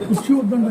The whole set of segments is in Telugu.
కుర్చీ వద్దండి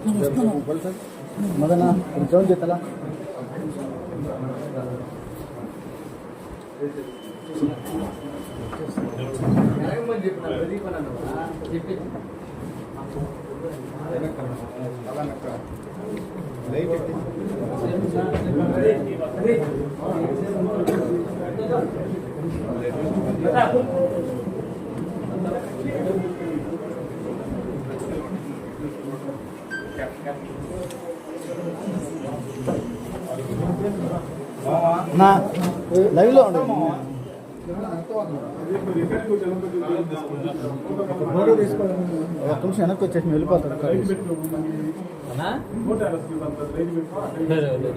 అక్కడ మదన కొంచెం చేతలా నా లైవ్లో ఉండు. ఒక్క నిమిషం వెనక్కి వచ్చేసి వెళ్ళిపోతాడు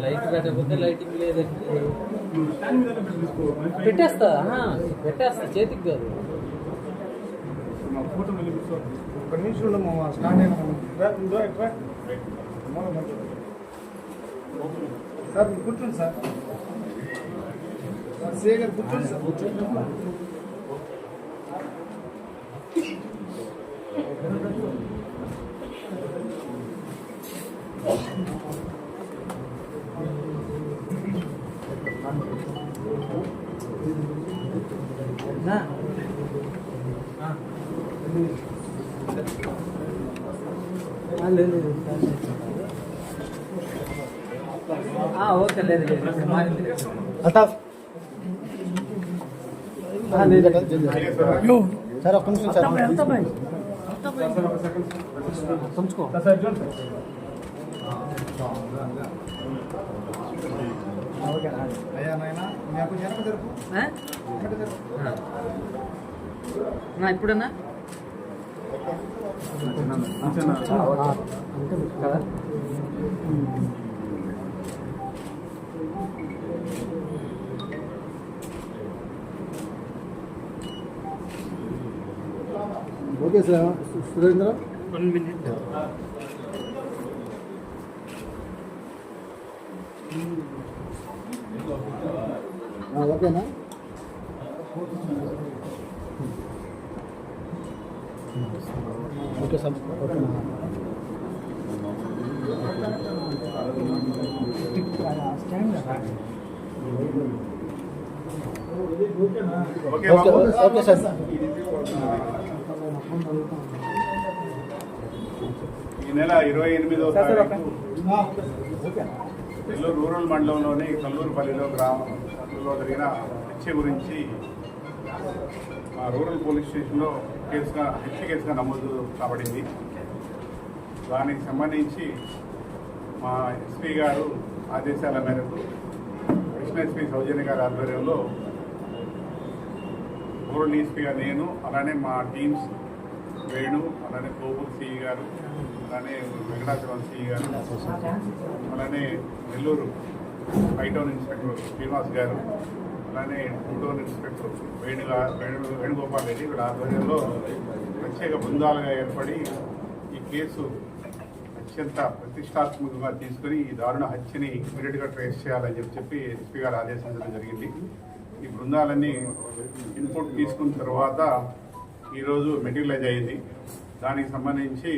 లైట్ పెట్టకపోతే లైటింగ్ లేదండి పెట్టేస్తా ఆహా, పెట్టేస్తా చేతికి కాదు. ఒక్క నిమిషం స్టార్ట్ అయినా సార్ కూర్చోండి sir. లేదు లేదు. ఆ, ఓకే లేదు లేదు Sir ఒక్క నిమిషం సార్ ఉంచుకో ఇప్పుడన్నా కదా okay sir Surendra one minute ఆ, ఓకేనా ఓకే సార్ ఓకేనా ఓకే ఓకే సార్ ఈ నెల ఇరవై ఎనిమిదవ తారీఖు నెల్లూరు రూరల్ మండలంలోని కల్లూరుపల్లిలో గ్రామంలో జరిగిన హత్య గురించి ఆ రూరల్ పోలీస్ స్టేషన్లో కేసుగా హత్య కేసుగా నమోదు కాబడింది. దానికి సంబంధించి మా ఎస్పీ గారు ఆదేశాల మేరకు కృష్ణ ఎస్పీ సౌజన్య గారి ఆధ్వర్యంలో రూరల్ ఎస్పీగా నేను అలానే మా టీమ్స్ వేణు అలానే కోపూర్ సిఈ గారు అలానే వెంకటాచలం సిఈ గారు అలానే నెల్లూరు టౌన్ ఇన్స్పెక్టర్ శ్రీనివాస్ గారు అలానే టౌన్ ఇన్స్పెక్టర్ వేణు వేణు వేణుగోపాల్ రెడ్డి ఇక్కడ ఆధ్వర్యంలో ప్రత్యేక బృందాలుగా ఏర్పడి ఈ కేసు అత్యంత ప్రతిష్టాత్మకంగా తీసుకుని ఈ దారుణ హత్యని ఇమీడియట్గా ట్రేస్ చేయాలని చెప్పి చెప్పి ఎస్పీ గారు ఆదేశించడం జరిగింది. ఈ బృందాలన్నీ ఇన్పుట్ తీసుకున్న తర్వాత ఈరోజు మెటీరియలైజ్ అయింది దానికి సంబంధించి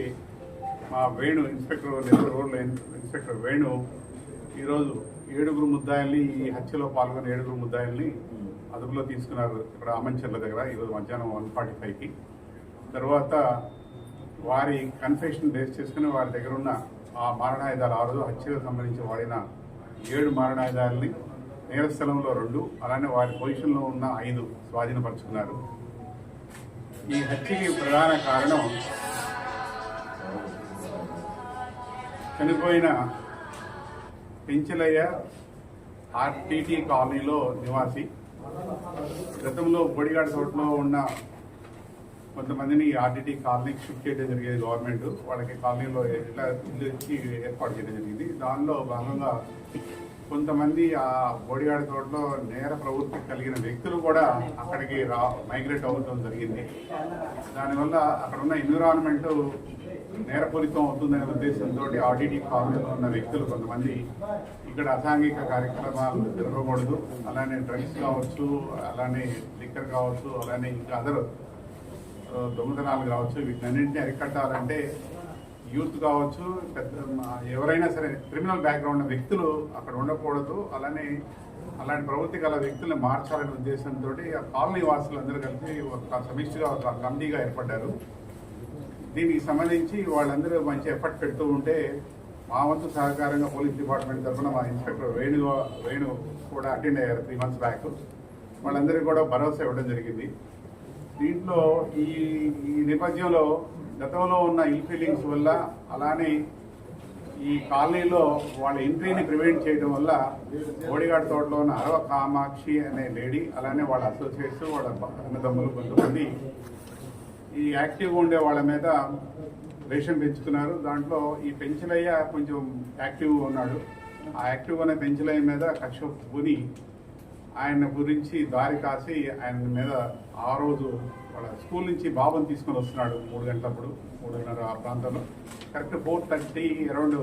మా వేణు ఇన్స్పెక్టర్ రోడ్ల రోడ్లో ఇన్స్పెక్టర్ వేణు ఈరోజు ఏడుగురు ముద్దాయిల్ని ఈ హత్యలో పాల్గొన్న ఏడుగురు ముద్దాయిల్ని అదుపులో తీసుకున్నారు ఇక్కడ అమంచర్ల దగ్గర ఈరోజు మధ్యాహ్నం వన్ ఫార్టీ ఫైవ్కి. తర్వాత వారి కన్ఫెషన్ బేస్ చేసుకుని వారి దగ్గర ఉన్న ఆ మారణాయుధాలు ఆ రోజు హత్యకు సంబంధించి వాడిన ఏడు మారణాయుధాలని నేర స్థలంలో రెండు అలానే వారి పొజిషన్లో ఉన్న ఐదు స్వాధీనపరుచుకున్నారు. ఈ హత్యకి ప్రధాన కారణం చనిపోయిన పెంచలయ్య ఆర్టీటీ కాలనీలో నివాసి. గతంలో బొడిగాడ తోటలో ఉన్న కొంతమందిని ఆర్టీటీ కాలనీకి షిఫ్ట్ చేయడం జరిగేది గవర్నమెంట్. వాళ్ళకి కాలనీలో ఇట్లా ఇల్లు ఇచ్చి ఏర్పాటు చేయడం జరిగింది. దానిలో భాగంగా కొంతమంది ఆ బోడిగాడ తోటలో నేర ప్రవృత్తి కలిగిన వ్యక్తులు కూడా అక్కడికి రా మైగ్రేట్ అవ్వడం జరిగింది. దానివల్ల అక్కడ ఉన్న ఎన్విరాన్మెంట్ నేరపూరితం అవుతుందనే ఉద్దేశంతో ఆర్టీటీ కాలనీలో ఉన్న వ్యక్తులు కొంతమంది ఇక్కడ అసాంఘిక కార్యక్రమాలు జరగకూడదు. అలానే డ్రగ్స్ కావచ్చు అలానే లిక్కర్ కావచ్చు అలానే ఇంకా అదర్ దొంగతనాలు కావచ్చు వీటన్నింటినీ అరికట్టాలంటే యూత్ కావచ్చు పెద్ద మా- ఎవరైనా సరే క్రిమినల్ బ్యాక్గ్రౌండ్ ఉన్న వ్యక్తులు అక్కడ ఉండకూడదు. అలానే అలాంటి ప్రవృత్తి గల వ్యక్తులను మార్చాలనే ఉద్దేశంతో ఆ కాలనీ వాసులందరూ కలిసి ఒక సమిష్టిగా ఒక కమిటీగా ఏర్పడ్డారు. దీనికి సంబంధించి వాళ్ళందరూ మంచి ఎఫర్ట్ పెడుతూ ఉంటే మా వంతు సహకారంగా పోలీస్ డిపార్ట్మెంట్ తరఫున మా ఇన్స్పెక్టర్ వేణు వేణు కూడా అటెండ్ అయ్యారు త్రీ మంత్స్ బ్యాక్. వాళ్ళందరికీ కూడా భరోసా ఇవ్వడం జరిగింది. దీంట్లో ఈ ఈ నేపథ్యంలో గతంలో ఉన్న ఇల్ ఫీలింగ్స్ వల్ల అలానే ఈ కాలనీలో వాళ్ళ ఎంట్రీని ప్రివెంట్ చేయడం వల్ల బోడిగాడ్ తోటలో ఉన్న అరవ కామాక్షి అనే లేడీ అలానే వాళ్ళ అసోసియేట్స్ వాళ్ళ అన్నదమ్ములు కొంతమంది ఈ యాక్టివ్గా ఉండే వాళ్ళ మీద రేషన్ పెంచుకున్నారు దాంట్లో ఈ పెంచలయ్య కొంచెం యాక్టివ్గా ఉన్నాడు. ఆ యాక్టివ్గా ఉన్న పెంచలయ్య మీద కక్ష పుని ఆయన గురించి దారి కాసి ఆయన మీద ఆ రోజు వాళ్ళ స్కూల్ నుంచి బాబుని తీసుకొని వస్తున్నాడు మూడు గంటలప్పుడు మూడున్నర ఆ ప్రాంతంలో. కరెక్ట్ ఫోర్ థర్టీ అరౌండ్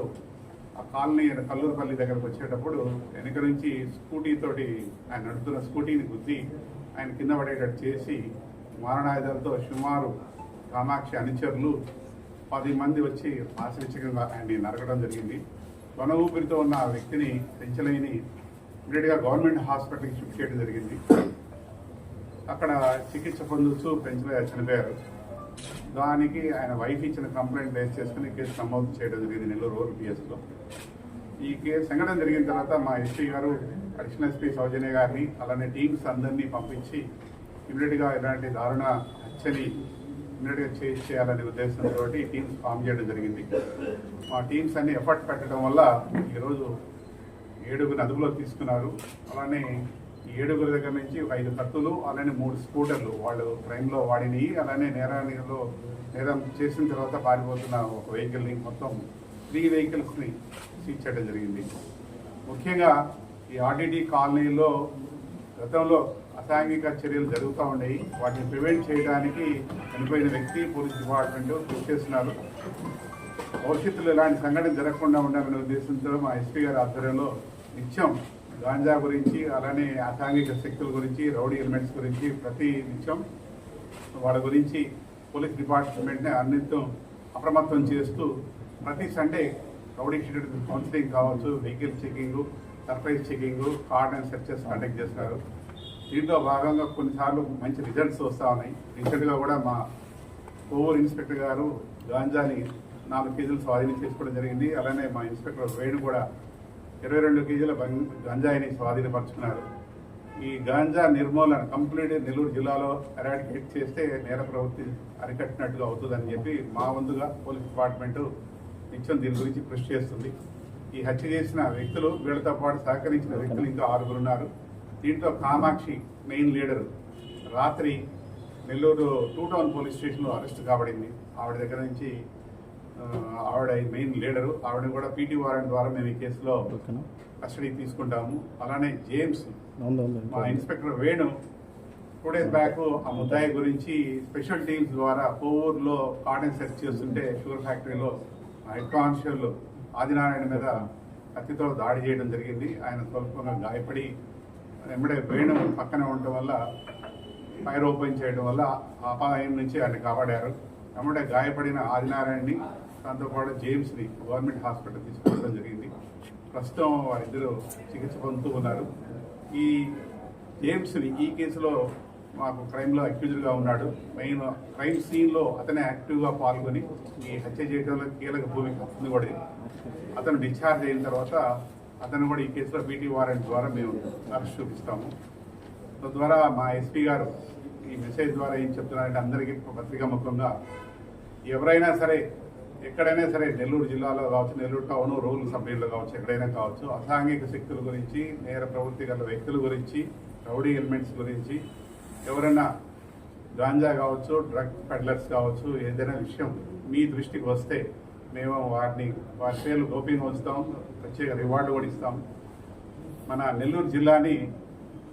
ఆ కాలనీ కల్లూరుపల్లి దగ్గరకు వచ్చేటప్పుడు వెనక నుంచి స్కూటీతోటి ఆయన నడుపుతున్న స్కూటీని గుద్ది ఆయన కింద పడేటట్టు చేసి మారణాయుధాలతో సుమారు కామాక్షి అనుచరులు పది మంది వచ్చి ఆశ్రయించగా ఆయన్ని నరకడం జరిగింది. కొన ఊపిరితో ఉన్న ఆ వ్యక్తిని పెంచలేని ఇమీడియట్గా గవర్నమెంట్ హాస్పిటల్కి షిఫ్ట్ చేయడం జరిగింది. అక్కడ చికిత్స పొందుతూ పెంచలే చనిపోయారు. దానికి ఆయన వైఫ్ ఇచ్చిన కంప్లైంట్ బేస్ చేసుకుని కేసు నమోదు చేయడం జరిగింది నెల్లూరు రూరల్ పిఎస్లో. ఈ కేసు సంఘటన జరిగిన తర్వాత మా ఎస్పీ గారు అడిషనల్ ఎస్పీ సౌజన్య గారిని అలానే టీమ్స్ అందరినీ పంపించి ఇమీడియట్గా ఇలాంటి దారుణ హత్యని ఇమీడియట్గా చేసి చేయాలనే ఉద్దేశంతో టీమ్స్ ఫామ్ చేయడం జరిగింది. మా టీమ్స్ అన్ని ఎఫర్ట్ పెట్టడం వల్ల ఈరోజు ఏడుగురు అదుపులో తీసుకున్నారు. అలానే ఈ ఏడుగురు దగ్గర నుంచి ఒక ఐదు కత్తులు అలానే మూడు స్కూటర్లు వాళ్ళు క్రైమ్లో వాడినవి అలానే నేరానిలో నేరం చేసిన తర్వాత పారిపోతున్న ఒక వెహికల్ని మొత్తం త్రీ వెహికల్స్ని సీజ్ చేయడం జరిగింది. ముఖ్యంగా ఈ ఆర్టీడీ కాలనీలో గతంలో అసాంఘిక చర్యలు జరుగుతూ ఉన్నాయి. వాటిని ప్రివెంట్ చేయడానికి చనిపోయిన వ్యక్తి పోలీస్ డిపార్ట్మెంట్ కృషి చేస్తున్నారు. భవిష్యత్తులో ఇలాంటి సంఘటన జరగకుండా ఉండాలనే ఉద్దేశంతో మా ఎస్పీ గారి ఆధ్వర్యంలో నిత్యం గాంజా గురించి అలానే అసాంఘిక శక్తుల గురించి రౌడీ ఎలిమెంట్స్ గురించి ప్రతి నిత్యం వాళ్ళ గురించి పోలీస్ డిపార్ట్మెంట్ని అన్నింటితో అప్రమత్తం చేస్తూ ప్రతి సండే రౌడీ షీటెడ్ కౌన్సిలింగ్ కావచ్చు vehicle checking surprise checking cordon and searches conduct చేస్తారు. దీంట్లో భాగంగా కొన్నిసార్లు మంచి రిజల్ట్స్ వస్తూ ఉన్నాయి. రీసెంట్గా కూడా మా ఓవర్ ఇన్స్పెక్టర్ గారు గాంజాని నాలుగు కేజీలు స్వాధీనం చేసుకోవడం జరిగింది. అలానే మా ఇన్స్పెక్టర్ వేణు కూడా ఇరవై రెండు కేజీల బంగ్- గంజాయిని స్వాధీనపరుచుకున్నారు ఈ గాంజా నిర్మూలన కంప్లీట్ నెల్లూరు జిల్లాలో ఎరాడికేట్ చేస్తే నేర ప్రవృత్తి అరికట్టినట్టుగా అవుతుందని చెప్పి మా వంతుగా పోలీస్ డిపార్ట్మెంట్ నిత్యం దీని గురించి కృషి చేస్తుంది. ఈ హత్య చేసిన వ్యక్తులు వీళ్ళతో పాటు సహకరించిన వ్యక్తులు ఇంకా ఆరుగురు ఉన్నారు. దీంట్లో కామాక్షి మెయిన్ లీడర్ రాత్రి నెల్లూరు టూ టౌన్ పోలీస్ స్టేషన్లో అరెస్ట్ కాబడింది. ఆవిడ దగ్గర నుంచి ఆవిడ మెయిన్ లీడరు. ఆవిడ కూడా పీటీ వారెంట్ ద్వారా మేము ఈ కేసులో కస్టడీ తీసుకుంటాము. అలానే జేమ్స్ మా inspector Venu two days back ఆ ముద్దాయి గురించి స్పెషల్ టీమ్స్ ద్వారా కోవూరులో కాటన్ సెర్చ్ చేస్తుంటే షుగర్ ఫ్యాక్టరీలో హెడ్ కానిస్టేబుల్ ఆదినారాయణ మీద కత్తితో దాడి చేయడం జరిగింది. ఆయన స్వల్పంగా గాయపడి వెంబడే వేణు పక్కనే ఉండటం వల్ల ఫైర్ ఓపెన్ చేయడం వల్ల అపాయం నుంచి ఆయన కాపాడారు. వెంబడే గాయపడిన ఆదినారాయణని దాంతోపాటు జేమ్స్ని గవర్నమెంట్ హాస్పిటల్ తీసుకురావడం జరిగింది. ప్రస్తుతం వారిద్దరూ చికిత్స పొందుతూ ఉన్నారు. ఈ జేమ్స్ని ఈ కేసులో మాకు క్రైమ్లో అక్యూజ్డ్గా ఉన్నాడు. మెయిన్ క్రైమ్ సీన్లో అతనే యాక్టివ్గా పాల్గొని ఈ హత్య చేయడంలో కీలక భూమిక ఉంది కూడా. అతను డిశ్చార్జ్ అయిన తర్వాత అతను కూడా ఈ కేసులో బీటీ వారెంట్ ద్వారా మేము అరెస్ట్ చూపిస్తాము. తద్వారా మా ఎస్పీ గారు ఈ మెసేజ్ ద్వారా ఏం చెప్తున్నారంటే అందరికీ పత్రికా ముఖంగా ఎవరైనా సరే ఎక్కడైనా సరే నెల్లూరు జిల్లాలో కావచ్చు నెల్లూరు టౌన్ రూరల్ సభ్యుల్లో కావచ్చు ఎక్కడైనా కావచ్చు అసాంఘిక శక్తుల గురించి నేర ప్రవృత్తి గల వ్యక్తుల గురించి రౌడీ ఎలిమెంట్స్ గురించి ఎవరైనా గాంజా కావచ్చు డ్రగ్ పెడ్లర్స్ కావచ్చు ఏదైనా విషయం మీ దృష్టికి వస్తే మేము వారిని వారి పేర్లు గోప్యంగా ఉంచుతాం ప్రత్యేక రివార్డు కూడా ఇస్తాం. మన నెల్లూరు జిల్లాని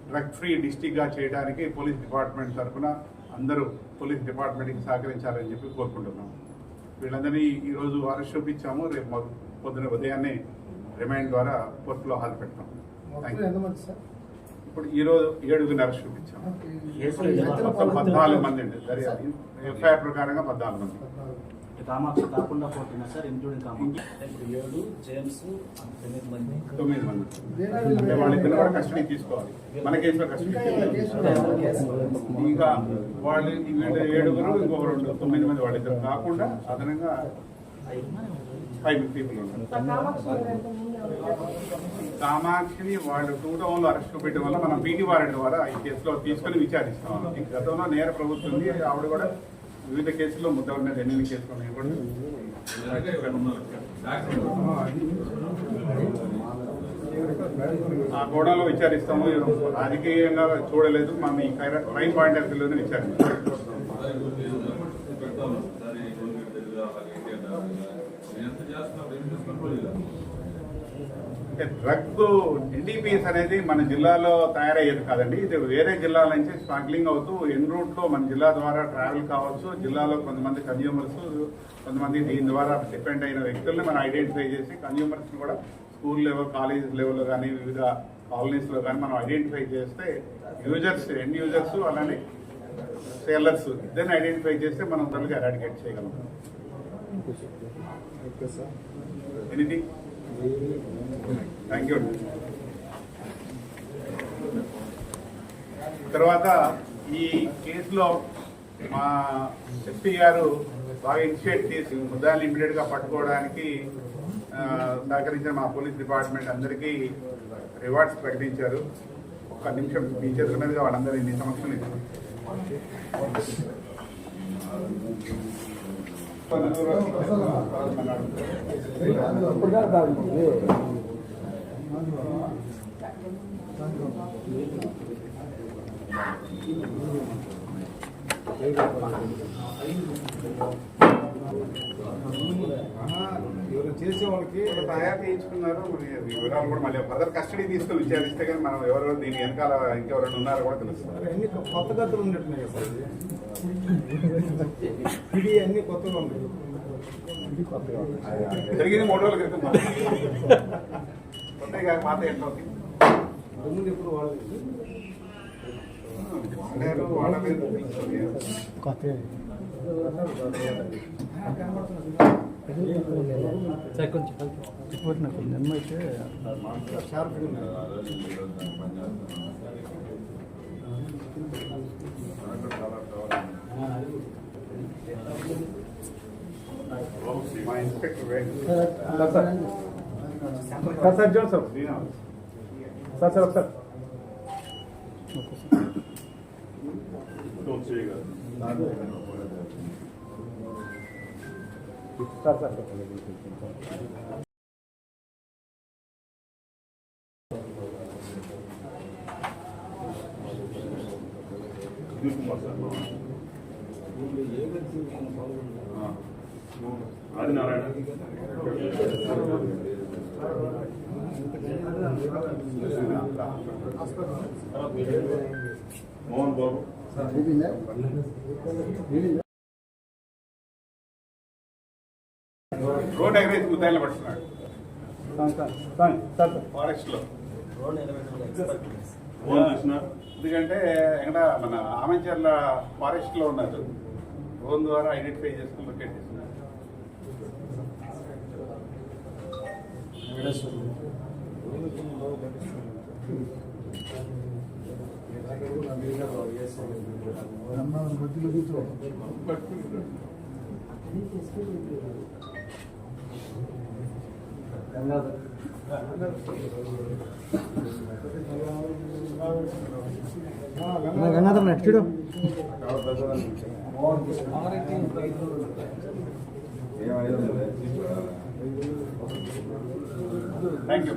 డ్రగ్ ఫ్రీ డిస్టిక్గా చేయడానికి పోలీస్ డిపార్ట్మెంట్ తరఫున అందరూ పోలీస్ డిపార్ట్మెంట్కి సహకరించాలని చెప్పి కోరుకుంటున్నాం. వీళ్ళందరినీ ఈరోజు అరెస్ట్ చూపించాము రేపు పొద్దున ఉదయాన్నే రిమైండ్ ద్వారా కోర్టులో హాజరు సార్? ఇప్పుడు ఈరోజు ఏడుగురిని అరెస్ట్ చూపించాము. మొత్తం పద్నాలుగు మంది అండి ఎఫ్ఐఆర్ ప్రకారంగా పద్నాలుగు మంది. కామాక్షి కాకుండా పోతున్నా సార్ ఇంక్లూడింగ్ కామాక్షి. ఏడు జేమ్స్ తొమ్మిది మంది. తొమ్మిది మంది. అంటే వాళ్ళిద్దరు కూడా కస్టడీ తీసుకోవాలి. మన కేసులో కస్టడీ ఇంకా వాళ్ళు ఏడుగురు రెండు తొమ్మిది మంది వాళ్ళిద్దరు కాకుండా అదనంగా ఫైవ్ పీపుల్ కామాక్షిని వాళ్ళు టూ టౌన్లో అరెస్ట్ పెట్టడం వల్ల మనం పీటీ వారెంట్ ద్వారా ఈ కేసులో తీసుకొని విచారిస్తాం. ఈ గతంలో నేర ప్రభుత్వం ఉంది ఆవిడ కూడా వివిధ కేసుల్లో ముద్ద ఉన్నది ఎన్ని కేసులు ఉన్నాయి. కూడా ఆ గోడలో విచారిస్తాము. రాజకీయంగా చూడలేదు. మనం ఈ క్రైమ్ పాయింట్ ఆఫ్ వ్యూలోనే విచారిస్తాం అంటే డ్రగ్ ఎన్డీపీఎస్ అనేది మన జిల్లాలో తయారయ్యేది కాదండి. ఇది వేరే జిల్లాల నుంచి స్మగ్లింగ్ అవుతూ ఎన్ రూట్లో మన జిల్లా ద్వారా ట్రావెల్ కావచ్చు. జిల్లాలో కొంతమంది కన్జ్యూమర్స్ కొంతమంది దీని ద్వారా డిపెండ్ అయిన వ్యక్తుల్ని మనం ఐడెంటిఫై చేసి కన్జ్యూమర్స్ కూడా స్కూల్ లెవెల్ కాలేజ్ లెవెల్లో కానీ వివిధ కాలనీస్లో కానీ మనం ఐడెంటిఫై చేస్తే యూజర్స్ ఎండ్ యూజర్స్ అలానే సేలర్స్ ఇద్దరిని ఐడెంటిఫై చేస్తే మనం తొందరగా ఎరాడికేట్ చేయగలం. ఎనీథింగ్ థ్యాంక్ యూ తర్వాత ఈ కేసులో మా ఎస్పీ గారు బాగా ఇనిషియేట్ చేసి ముద్దాలు ఇమీడియట్గా పట్టుకోవడానికి సహకరించిన మా పోలీస్ డిపార్ట్మెంట్ అందరికీ రివార్డ్స్ ప్రకటించారు ఒక్క నిమిషం మీ చేతుల మీదుగా వాళ్ళందరూ మీ సమక్షంలో ఇచ్చారు. ఎవరు చేసే వాళ్ళకి తయారు చేయించుకున్నారు వివరాలు కూడా మళ్ళీ ఫర్దర్ కస్టడీ తీసుకొని విచారిస్తే కానీ మనం ఎవరెవరు దీని వెనకాల ఇంకెవరైనా ఉన్నారో కూడా తెలుస్తుంది. అన్ని కొత్త గతులు ఉన్నట్టున్నాయి సార్ ఇది. ఇది అన్ని కొత్తగా ఉన్నాయి? జరిగింది మూడు రోజుల క్రితం కొత్తగా కాక పాత ఏంటో ముందు ఇప్పుడు వాడలేదు కొంచెం మా inspector Venu. Sir sir Joseph Srinivas. Sir sir ఒకసారి sir sir Adinarayana Mohan Babu road ఎగరేసి ముద్దాయిలు పడుతున్నాడు ఫారెస్ట్లో. ఎందుకంటే ఎక్కడ మన ఆమంచర్ల ఫారెస్ట్లో ఉన్నారు. డ్రోన్ ద్వారా ఐడెంటిఫై చేసుకుని లొకేట్ చేస్తున్నారు గంగాధర్ నెట్ చూడు థ్యాంక్ యూ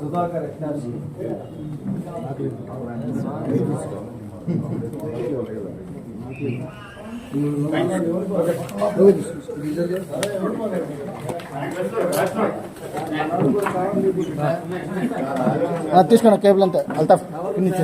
సుధాకర్ తీసుకోండి కేబుల్ అంతా? అల్తాఫ్